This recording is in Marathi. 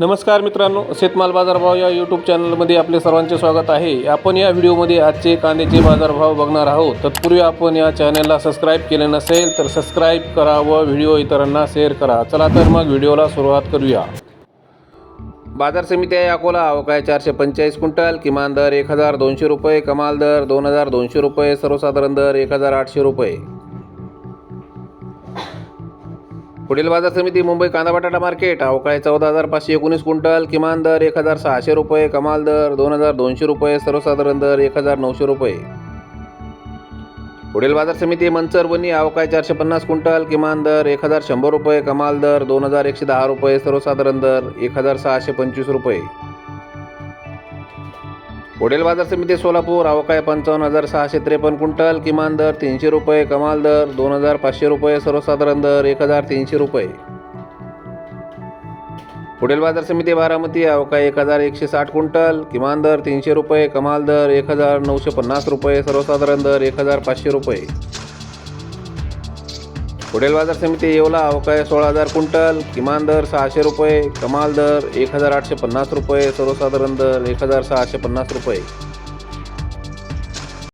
नमस्कार मित्रांनो शेतमाल बाजारभाव या यूट्यूब चॅनलमध्ये आपले सर्वांचे स्वागत आहे. आपण या व्हिडिओमध्ये आजचे कांद्याचे बाजारभाव बघणार आहोत. तत्पूर्वी आपण या चॅनलला सबस्क्राईब केले नसेल तर सबस्क्राईब करा व व्हिडिओ इतरांना शेअर करा. चला तर मग व्हिडिओला सुरुवात करूया. बाजार समिती आहे अकोला अवकाय चारशे पंचेचाळीस क्विंटल किमान दर एक हजार दोनशे रुपये कमाल दर दोन हजार दोनशे रुपये सर्वसाधारण दर एक हजार आठशे रुपये. पुढील बाजार समिती मुंबई कांदा बटाटा मार्केट. अवकाळी चौदा हजार पाचशे एकोणीस क्विंटल किमान दर एक हजार सहाशे रुपये कमाल दर दोन हजार दोनशे रुपये सर्वसाधारण दर एक हजार नऊशे रुपये. पुढील बाजार समिती मंचर वनी अवकाळी चारशे पन्नास क्विंटल किमान दर एक हजार शंभर रुपये कमाल दर दोन हजार एकशे दहा रुपये सर्वसाधारण दर एक हजार सहाशे पंचवीस रुपये. पुढील बाजार समिती सोलापूर अवकाय पंचावन्न हजार सहाशे त्रेपन्न क्विंटल किमान दर तीनशे रुपये कमाल दर दोन हजार पाचशे रुपये सर्वसाधारण दर एक हजार तीनशे रुपये. पुढील बाजार समिती बारामती अवकाय एक हजार एकशे साठ क्विंटल किमान दर तीनशे रुपये कमाल दर एक हजार नऊशे पन्नास रुपये सर्वसाधारण दर एक हजार पाचशे रुपये. पुढील बाजार समिती येवला अवकाय सोळा हजार क्विंटल किमान दर सहाशे रुपये कमाल दर एक हजार आठशे पन्नास रुपये सर्वसाधारण दर एक हजार सहाशे पन्नास रुपये.